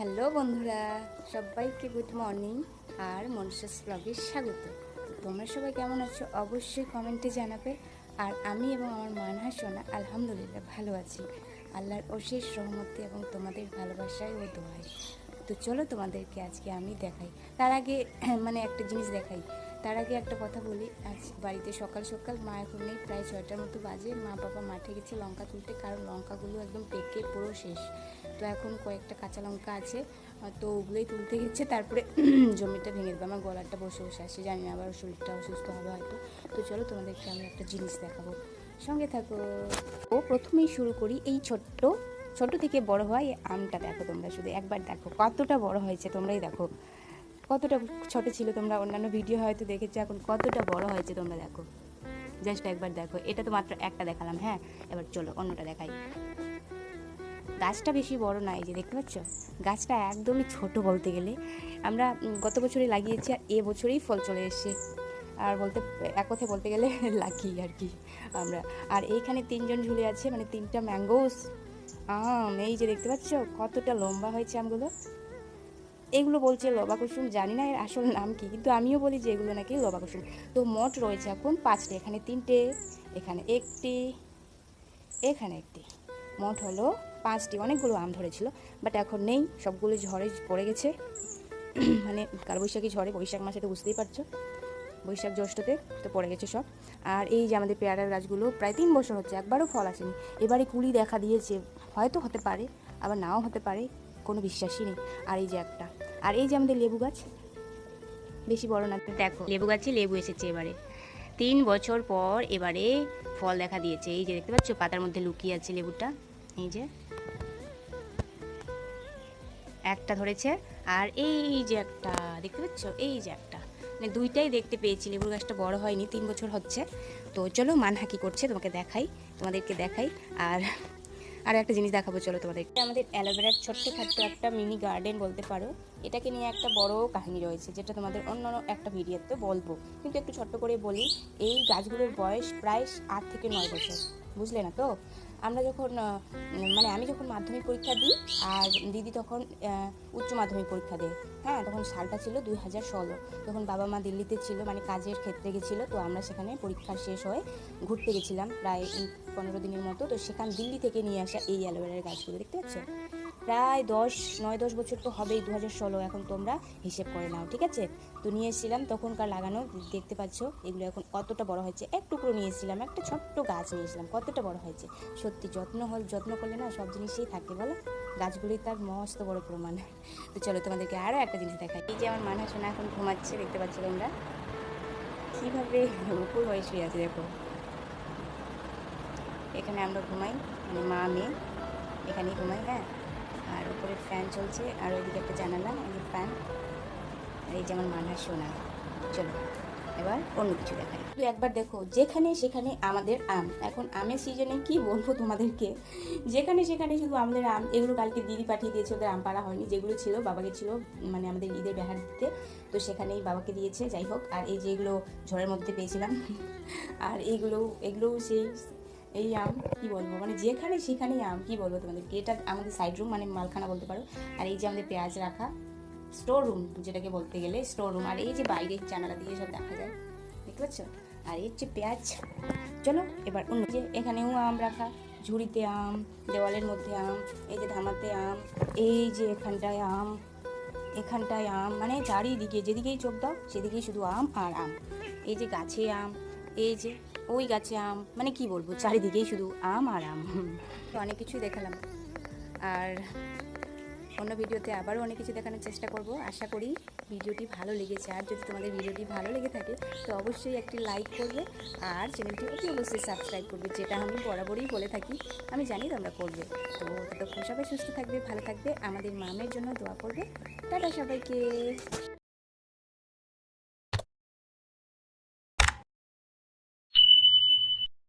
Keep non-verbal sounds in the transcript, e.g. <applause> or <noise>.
Hello বন্ধুরা, সবাইকে good morning আর মনসাস ব্লগে স্বাগত। তোমরা সবাই কেমন আছো? অবশ্যই কমেন্টে জানাবে। আর আমি এবং আমার মানহা সোনা আলহামদুলিল্লাহ ভালো আছি। আল্লাহর অশেষ সহমতি এবং তোমাদের ভালোবাসায় ও দোয়ায়। তো চলো তোমাদেরকে আজকে আমি দেখাই। তার আগে <clears throat> মানে একটা জিনিস দেখাই। তার আগে একটা কথা বলি, আজ বাড়িতে সকাল সকাল মা এখন নেই, প্রায় ছয়টার মতো বাজে। মা বাবা মাঠে গেছে লঙ্কা তুলতে, কারণ লঙ্কাগুলো একদম পেকে পুরো শেষ। তো এখন কয়েকটা কাঁচা লঙ্কা আছে, তো ওগুলোই তুলতে গেছে, তারপরে <clears throat> জমিটা ভেঙে দেবে, আমার গলাটা বসে বসে আসছে, জানি না আবার শরীরটা অসুস্থ হবে হয়তো। তো চলো তোমাদেরকে আমি একটা জিনিস দেখাবো। সঙ্গে থাকো। ও প্রথমেই শুরু করি, এই ছোট্ট, ছোট থেকে বড় হয় আমটা, দেখো তোমরা শুধু একবার দেখো, কতটা বড় হয়েছে তোমরাই দেখো। কতটা ছোট ছিল তোমরা? অন্যান্য ভিডিও হয়তো দেখেছ, এখন কতটা বড় হয়েছে তোমরা দেখো। জাস্ট একবার দেখো। এটা তো মাত্র একটা দেখালাম হ্যাঁ? এবার চলো, অন্যটা দেখাই। গাছটা বেশি বড় না, এই যে দেখতে পাচ্ছ? গাছটা একদমই ছোট বলতে গেলে। আমরা গত বছরে লাগিয়েছি আর এ বছরেই ফল চলে এসছে। আর বলতে, এক কথায় বলতে গেলে <laughs> লাকি আর কি আমরা। আর এইখানে তিনজন ঝুলে আছে মানে তিনটা ম্যাঙ্গোস আম, এই যে দেখতে পাচ্ছ? কতটা লম্বা হয়েছে আমগুলো। এগুলো বলছে লবা কুসুম, জানি না এর আসল নাম কি, কিন্তু আমিও বলি যে এগুলো নাকি লবা কুসুম। তো মোট রয়েছে এখন পাঁচটি, এখানে তিনটে, এখানে একটি এখানে একটি। মোট হলো পাঁচটি, অনেকগুলো আম ধরেছিল, বাট এখন নেই, সবগুলো ঝড়ে পড়ে গেছে। <clears throat> মানে কালবৈশাখী ঝড়ে, বৈশাখ মাসে তো বুঝতেই পারছ, বৈশাখ জ্যৈষ্ঠতে তো পড়ে গেছে সব। আর এই যে আমাদের পেয়ারার গাছগুলো, প্রায় তিন বছর হচ্ছে, একবারও ফল আসেনি। এবারে কুড়ি দেখা দিয়েছে, হয়তো হতে পারে, আবার নাও হতে পারে। কোনো বিশ্বাসই নেই। আর এই যে একটা। আর এই যে আমাদের লেবু গাছ, বেশি বড় না। দেখো, লেবু গাছে লেবু এসেছে এবারে। তিন বছর পর এবারে ফল দেখা দিয়েছে। এই যে দেখতে পাচ্ছ, পাতার মধ্যে লুকিয়ে আছে লেবুটা। এই যে। একটা ধরেছে। আর এই যে একটা, দেখতে পাচ্ছ? এই যে একটা। মানে দুইটাই দেখতে পেয়েছি। লেবুর গাছটা বড় হয়নি, তিন বছর হচ্ছে। তো চলো মানহা কি করছে। তোমাকে দেখাই, তোমাদেরকে দেখাই। আর আর একটা জিনিস দেখাবো, চলো তোমাদের। আমাদের অ্যালোভেরার ছোট্ট খাট্ট একটা মিনি গার্ডেন বলতে পারো। এটাকে নিয়ে একটা বড় কাহিনী রয়েছে, যেটা তোমাদের অন্য একটা ভিডিওতে বলব। কিন্তু একটু ছোট্ট করে বলি, এই গাছগুলোর বয়স প্রায় আট থেকে নয় বছর। বুঝলে না তো? আমরা যখন মানে আমি যখন মাধ্যমিক পরীক্ষা দিই আর দিদি তখন উচ্চ মাধ্যমিক পরীক্ষা দেয়। হ্যাঁ তখন সালটা ছিল দুই হাজার ষোলো। তখন বাবা মা দিল্লিতে ছিল মানে কাজের ক্ষেত্রে গেছিল, তো আমরা সেখানে পরীক্ষা শেষ হয়ে ঘুরতে গেছিলাম প্রায় পনেরো দিনের মতো। তো সেখান দিল্লি থেকে নিয়ে আসা এই অ্যালোভেরার গাছগুলো, দেখতে পাচ্ছ? প্রায় দশ, নয়, দশ বছর তো হবেই দু হাজার ষোলো, এখন তোমরা হিসেব করে নাও, ঠিক আছে? তো নিয়ে এসেছিলাম, তখনকার লাগানো, দেখতে পাচ্ছ, এগুলো এখন কতটা বড় হয়েছে? এক টুকরো নিয়েছিলাম একটা ছোট্ট গাছ নিয়েছিলাম কতটা বড় হয়েছে? সত্যি যত্ন হল, যত্ন করলে না সব জিনিসই থাকে, বলো? গাছগুলি তার মস্ত বড় প্রমাণ। তো চলো তোমাদেরকে আরও একটা জিনিস দেখাই। এই যে আমার মানা সোনা এখন ঘুমাচ্ছে, দেখতে পাচ্ছ তোমরা? কীভাবে উপর হয়ে আছে, দেখো। এখানে আমরা ঘুমাই মানে মা, মেয়ে, এখানেই ঘুমাই হ্যাঁ? আর উপরে ফ্যান চলছে, আর ওইদিকে একটা জানালা, এই যে ফ্যান। আর এই যেমন মানহার সোনা। চলো, এবার অন্য কিছু দেখাই। তুই একবার দেখো, যেখানে সেখানে আমাদের আম। এখন আমের সিজনে কি বলব তোমাদেরকে? যেখানে সেখানে শুধু আমাদের আম, এগুলো কালকে দিদি পাঠিয়ে দিয়েছে, ওদের আম পাড়া হয়নি। যেগুলো ছিল, বাবাকে ছিল মানে আমাদের ঈদের বেহার দিতে। তো সেখানেই বাবাকে দিয়েছে, যাই হোক। আর এই যেগুলো ঝড়ের মধ্যে পেয়েছিলাম। আর এইগুলো, এগুলোও সেই এই আম, কি বলব? মানে যেখানে সেখানেই আম, কি বলব তোমাদেরকে? এটা আমাদের সাইড রুম মানে মালখানা বলতে পারো। আর এই যে আমাদের পেঁয়াজ রাখা স্টোর রুম যেটাকে বলতে গেলে স্টোর রুম আর এই যে বাইরের জানালা দিয়ে সব দেখা যায়, দেখতে পাচ্ছ? আর এই যে পেঁয়াজ, চলো এবার অন্য যে এখানেও আম রাখা, ঝুড়িতে আম, দেওয়ালের মধ্যে আম, এই যে ধামাতে আম, এই যে এখানটায় আম এখানটায় আম মানে চারিদিকে, যেদিকেই চোখ দাও, সেদিকেই শুধু আম আর আম। এই যে গাছে আম এই যে, ওই গাছে আম মানে কি বলব, চারিদিকেই শুধু আম আর আম। তো অনেক কিছুই দেখালাম। আর অন্য ভিডিওতে আবারও অনেক কিছু দেখানোর চেষ্টা করব। আশা করি ভিডিওটি ভালো লেগেছে। আর যদি তোমাদের ভিডিওটি ভালো লেগে থাকে, তো অবশ্যই একটি লাইক করবে আর চ্যানেলটি অতি অবশ্যই সাবস্ক্রাইব করবে, যেটা আমি বরাবরই বলে থাকি। আমি জানি তোমরা করবে। তো ততক্ষণ সবাই সুস্থ থাকবে, ভালো থাকবে। আমাদের মামের জন্য দোয়া করবে। টাটা সবাইকে।